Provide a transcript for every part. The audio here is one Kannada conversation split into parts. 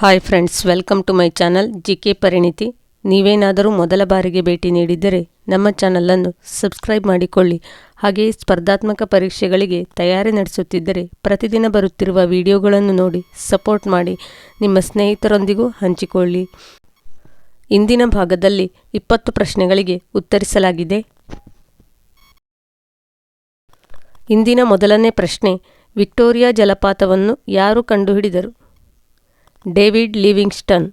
Hi friends welcome to my channel G K Parinithi ನೀವೇನಾದರೂ ಮೊದಲ ಬಾರಿಗೆ ಭೇಟಿ ನೀಡಿದ್ದರೆ ನಮ್ಮ ಚಾನಲನ್ನು ಸಬ್ಸ್ಕ್ರೈಬ್ ಮಾಡಿಕೊಳ್ಳಿ. ಹಾಗೆಯೇ ಸ್ಪರ್ಧಾತ್ಮಕ ಪರೀಕ್ಷೆಗಳಿಗೆ ತಯಾರಿ ನಡೆಸುತ್ತಿದ್ದರೆ ಪ್ರತಿದಿನ ಬರುತ್ತಿರುವ ವಿಡಿಯೋಗಳನ್ನು ನೋಡಿ ಸಪೋರ್ಟ್ ಮಾಡಿ. ನಿಮ್ಮ ಸ್ನೇಹಿತರೊಂದಿಗೂ ಹಂಚಿಕೊಳ್ಳಿ. ಇಂದಿನ ಭಾಗದಲ್ಲಿ ಇಪ್ಪತ್ತು ಪ್ರಶ್ನೆಗಳಿಗೆ ಉತ್ತರಿಸಲಾಗಿದೆ. ಇಂದಿನ ಮೊದಲನೇ ಪ್ರಶ್ನೆ, ವಿಕ್ಟೋರಿಯಾ ಜಲಪಾತವನ್ನು ಯಾರು ಕಂಡುಹಿಡಿದರು? David Livingston.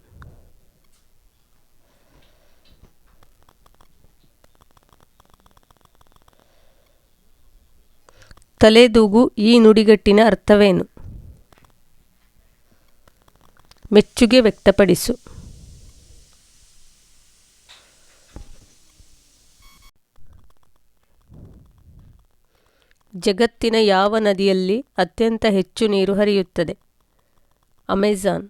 ತಲೆದೂಗು ಈ ನುಡಿಗಟ್ಟಿನ ಅರ್ಥವೇನು? ಮೆಚ್ಚುಗೆ ವ್ಯಕ್ತಪಡಿಸು. ಜಗತ್ತಿನ ಯಾವ ನದಿಯಲ್ಲಿ ಅತ್ಯಂತ ಹೆಚ್ಚು ನೀರು ಹರಿಯುತ್ತದೆ? ಅಮೆಜಾನ್.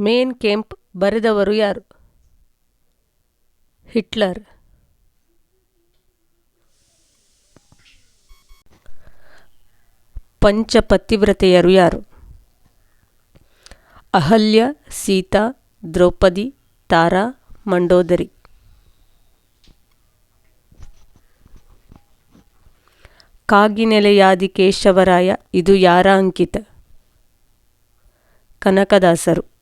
ಮೇನ್ ಕೆಂಪ್ ಬರೆದವರು ಯಾರು? ಹಿಟ್ಲರ್. ಪಂಚಪತಿವ್ರತೆಯರು ಯಾರು? ಅಹಲ್ಯ, ಸೀತಾ, ದ್ರೌಪದಿ, ತಾರಾ, ಮಂಡೋದರಿ. ಕಾಗಿನೆಲೆಯಾದಿ ಕೇಶವರಾಯ ಇದು ಯಾರ ಅಂಕಿತ? ಕನಕದಾಸರು.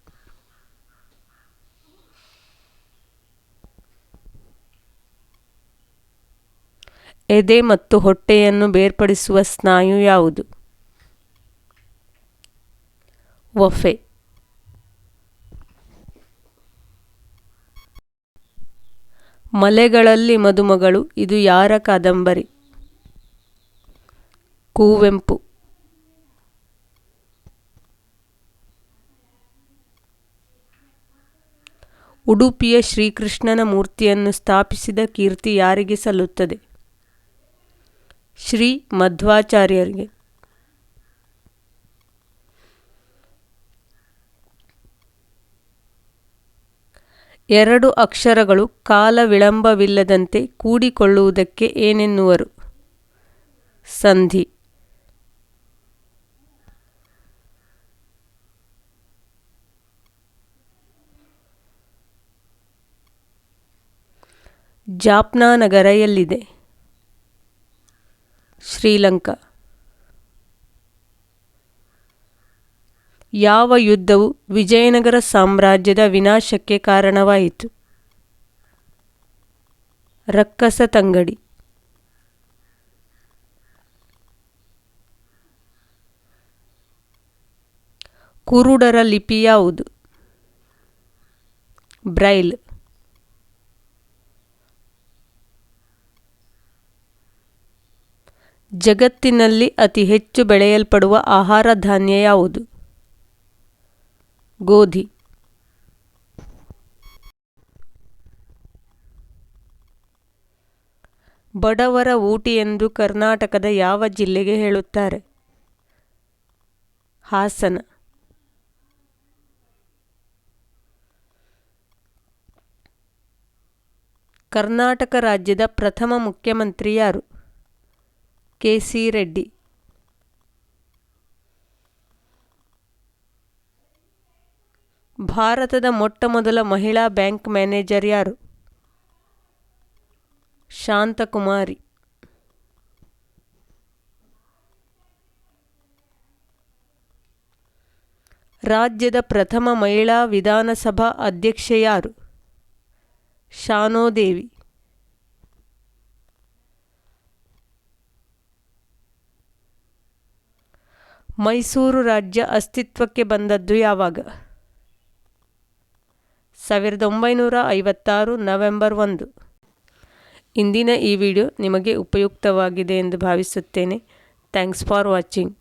ಎದೆ ಮತ್ತು ಹೊಟ್ಟೆಯನ್ನು ಬೇರ್ಪಡಿಸುವ ಸ್ನಾಯು ಯಾವುದು? ವಫೆ. ಮಲೆಗಳಲ್ಲಿ ಮದುಮಗಳು, ಇದು ಯಾರ ಕಾದಂಬರಿ? ಕುವೆಂಪು. ಉಡುಪಿಯ ಶ್ರೀಕೃಷ್ಣನ ಮೂರ್ತಿಯನ್ನು ಸ್ಥಾಪಿಸಿದ ಕೀರ್ತಿ ಯಾರಿಗೆ ಸಲ್ಲುತ್ತದೆ? ಶ್ರೀ ಮಧ್ವಾಚಾರ್ಯರಿಗೆ. ಎರಡು ಅಕ್ಷರಗಳು ಕಾಲ ವಿಳಂಬವಿಲ್ಲದಂತೆ ಕೂಡಿಕೊಳ್ಳುವುದಕ್ಕೆ ಏನೆನ್ನುವರು? ಸಂಧಿ. ಜಾಪ್ನಾನಗರ ಎಲ್ಲಿದೆ? ಶ್ರೀಲಂಕಾ. ಯಾವ ಯುದ್ಧವು ವಿಜಯನಗರ ಸಾಮ್ರಾಜ್ಯದ ವಿನಾಶಕ್ಕೆ ಕಾರಣವಾಯಿತು? ರಕ್ಕಸ ತಂಗಡಿ. ಕುರುಡರ ಲಿಪಿ ಯಾವುದು? ಬ್ರೈಲ್. ಜಗತ್ತಿನಲ್ಲಿ ಅತಿ ಹೆಚ್ಚು ಬೆಳೆಯಲ್ಪಡುವ ಆಹಾರ ಧಾನ್ಯ ಯಾವುದು? ಗೋಧಿ. ಬಡವರ ಊಟಿ ಎಂದು ಕರ್ನಾಟಕದ ಯಾವ ಜಿಲ್ಲೆಗೆ ಹೇಳುತ್ತಾರೆ? ಹಾಸನ. ಕರ್ನಾಟಕ ರಾಜ್ಯದ ಪ್ರಥಮ ಮುಖ್ಯಮಂತ್ರಿ ಯಾರು? K C Reddy. ಭಾರತದ ಮೊಟ್ಟಮೊದಲ ಮಹಿಳಾ ಬ್ಯಾಂಕ್ ಮ್ಯಾನೇಜರ್ ಯಾರು? ಶಾಂತಕುಮಾರಿ. ರಾಜ್ಯದ ಪ್ರಥಮ ಮಹಿಳಾ ವಿಧಾನಸಭಾ ಅಧ್ಯಕ್ಷೆ ಯಾರು? ಶಾನೋದೇವಿ ಮೈಸೂರು ರಾಜ್ಯ ಅಸ್ತಿತ್ವಕ್ಕೆ ಬಂದದ್ದು ಯಾವಾಗ? ಸಾವಿರದ ಒಂಬೈನೂರ ಐವತ್ತಾರು ನವೆಂಬರ್ ಒಂದು. ಇಂದಿನ ಈ ವಿಡಿಯೋ ನಿಮಗೆ ಉಪಯುಕ್ತವಾಗಿದೆ ಎಂದು ಭಾವಿಸುತ್ತೇನೆ. Thanks for watching.